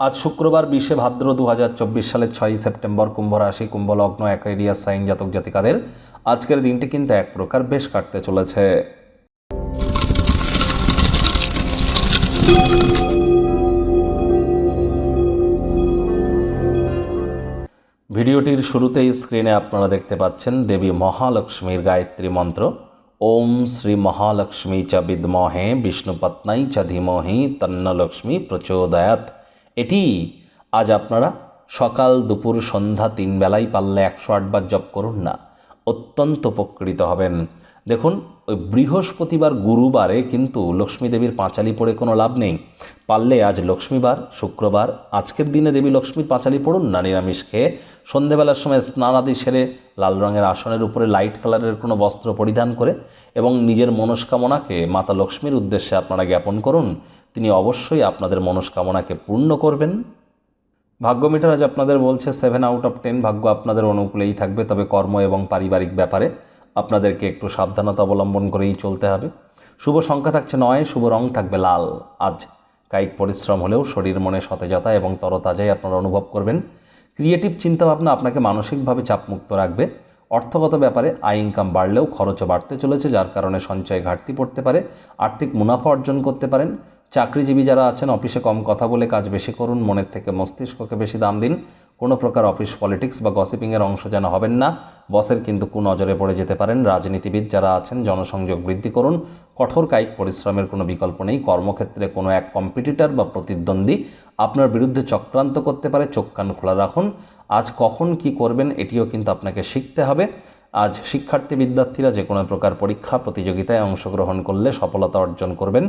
আজ শুক্রবার বিশে ভাদ্র দু হাজার চব্বিশ সালের ছয়ই সেপ্টেম্বর কুম্ভ রাশি, কুম্ভ লগ্ন সাইন জাতক জাতিকাদের আজকের দিনটি কিন্তু এক প্রকার বেশ কাটতে চলেছে। ভিডিওটির শুরুতেই স্ক্রিনে আপনারা দেখতে পাচ্ছেন দেবী মহালক্ষ্মীর গায়ত্রী মন্ত্র। ওম শ্রী মহালক্ষ্মী চ বিদ্মহে বিষ্ণুপত্নাই চ ধীমহি তন্নলক্ষ্মী প্রচোদয়াত। এটি আজ আপনারা সকাল দুপুর সন্ধ্যা তিন বেলায় পারলে একশো আটবার জপ করুন না। অত্যন্ত উপকৃত হবেন। দেখুন, ওই বৃহস্পতিবার গুরুবারে কিন্তু লক্ষ্মী দেবীর পাঁচালি পড়ে কোনো লাভ নেই। পারলে আজ লক্ষ্মীবার, শুক্রবার, আজকের দিনে দেবী লক্ষ্মীর পাঁচালি পড়ুন না নিরামিষ খেয়ে। সন্ধেবেলার সময় স্নানাদি সেরে লাল রঙের আসনের উপরে লাইট কালারের কোনো বস্ত্র পরিধান করে এবং নিজের মনস্কামনাকে মাতা লক্ষ্মীর উদ্দেশ্যে আপনারা জ্ঞাপন করুন। তিনি অবশ্যই আপনাদের মনস্কামনাকে পূর্ণ করবেন। ভাগ্য মিটার আজ আপনাদের বলছে সেভেন আউট অফ টেন ভাগ্য আপনাদের অনুকূলেই থাকবে। তবে কর্ম এবং পারিবারিক ব্যাপারে আপনাদেরকে একটু সাবধানতা অবলম্বন করেই চলতে হবে। শুভ সংখ্যা থাকছে নয়, শুভ রং থাকবে লাল। আজ কায়িক পরিশ্রম হলেও শরীর মনে সতেজতা এবং তরতাজাই আপনারা অনুভব করবেন। ক্রিয়েটিভ চিন্তাভাবনা আপনাকে মানসিকভাবে চাপমুক্ত রাখবে। অর্থগত ব্যাপারে আয় ইনকাম বাড়লেও খরচও বাড়তে চলেছে, যার কারণে সঞ্চয় ঘাটতি পড়তে পারে। আর্থিক মুনাফা অর্জন করতে পারেন। চাকরিজীবী যারা আছেন, অফিসে কম কথা বলে কাজ বেশি করুন, মনের থেকে মস্তিষ্ককে বেশি দাম দিন। কোনো প্রকার অফিস পলিটিক্স বা গসিপিংয়ের অংশ যেন হবেন না। বসের কিন্তু কুনজরে পড়ে যেতে পারেন রাজনীতিবিদ যারা আছেন, জনসংযোগ বৃদ্ধি করুন। কঠোর কায়িক পরিশ্রমের কোনো বিকল্প নেই। কর্মক্ষেত্রে কোনো এক কম্পিটিটর বা প্রতিদ্বন্দ্বী আপনার বিরুদ্ধে চক্রান্ত করতে পারে। চোখ কান খোলা রাখুন। আজ কখন কি করবেন, এটিও কিন্তু আপনাকে শিখতে হবে। আজ শিক্ষার্থী বিদ্যার্থীরা যে কোনো প্রকার পরীক্ষা, প্রতিযোগিতায় অংশগ্রহণ করলে সফলতা অর্জন করবেন।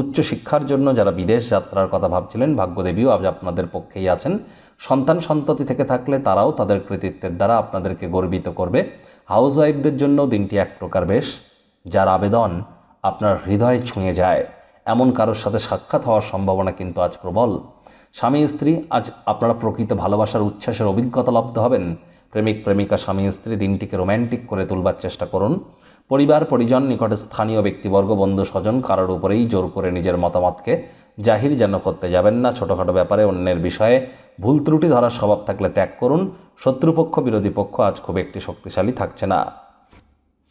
উচ্চশিক্ষার জন্য যারা বিদেশ যাত্রার কথা ভাবছিলেন, ভাগ্যদেবীও আজ আপনাদের পক্ষেই আছেন। সন্তান সন্ততি থেকে থাকলে তারাও তাদের কৃতিত্বের দ্বারা আপনাদেরকে গর্বিত করবে। হাউস ওয়াইফদের জন্য দিনটি এক প্রকার বেশ, যার আবেদন আপনার হৃদয় ছুঁয়ে যায়। এমন কারোর সাথে সাক্ষাৎ হওয়ার সম্ভাবনা কিন্তু আজ প্রবল। স্বামী, স্ত্রী, আজ আপনারা প্রকৃত ভালোবাসার উচ্ছ্বাসের অভিজ্ঞতা লব্ধ হবেন। প্রেমিক, প্রেমিকা, স্বামী, স্ত্রী দিনটিকে রোম্যান্টিক করে তুলবার চেষ্টা করুন। পরিবার, পরিজন, নিকটে স্থানীয় ব্যক্তিবর্গ, বন্ধু, স্বজন কারোর উপরেই জোর করে নিজের মতামতকে জাহির যেন করতে যাবেন না। ছোটোখাটো ব্যাপারে অন্যের বিষয়ে ভুল ত্রুটি ধরার স্বভাব থাকলে ত্যাগ করুন। শত্রুপক্ষ, বিরোধী পক্ষ আজ খুব একটি শক্তিশালী থাকছে না।